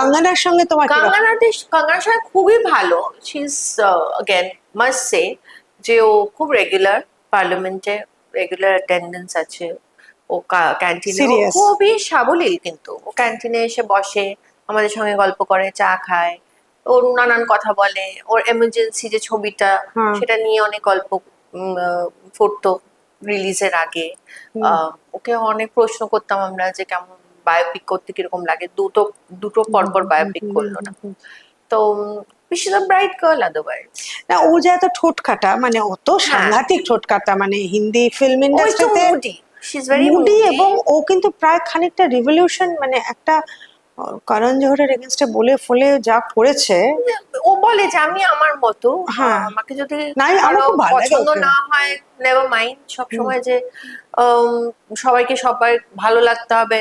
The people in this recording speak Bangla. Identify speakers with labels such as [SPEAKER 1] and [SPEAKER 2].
[SPEAKER 1] কাঙ্গানার সঙ্গে তোমার
[SPEAKER 2] কাঙ্গানার সঙ্গে খুবই ভালো। She is again must say যে ও খুব রেগুলার পার্লামেন্টে রেগুলার অ্যাটেন্ডেন্স আছে। ও ক্যান্টিনে খুবই সাবলীল কিন্তু। ও ক্যান্টিনে এসে বসে আমাদের সঙ্গে গল্প করে চা খায় ওর নানান কথা বলে ওর এমার্জেন্সি যে ছবিটা। সেটা নিয়ে অনেক গল্প ফুটতো রিলিজের আগে। ওকে অনেক প্রশ্ন করতাম আমরা যে কেমন বায়োপিক করতে কীরকম লাগে? দুটো দুটো পরপর বায়োপিক করল না। তো ব্রাইট গার্ল আদারওয়াইজ
[SPEAKER 1] না ও যে এত ঠোঁট কাটা মানে অত সাংঘাতিক ঠোঁট কাটা মানে হিন্দি ফিল্ম ইন্ডাস্ট্রিতে
[SPEAKER 2] moody she is very
[SPEAKER 1] moody এবং ও কিন্তু প্রায় খানিকটা রিভলিউশন মানে একটা করণ জোহরের এগেনস্টে বলে ফলে যা করেছে।
[SPEAKER 2] ও বলে যে আমি আমার মতো
[SPEAKER 1] হ্যাঁ।
[SPEAKER 2] আমাকে যদি
[SPEAKER 1] না, আমার খুব ভালো
[SPEAKER 2] পছন্দ না হয় নেভার মাইন্ড সব সময় যে উম, সবাইকে সবাই ভালো লাগতে হবে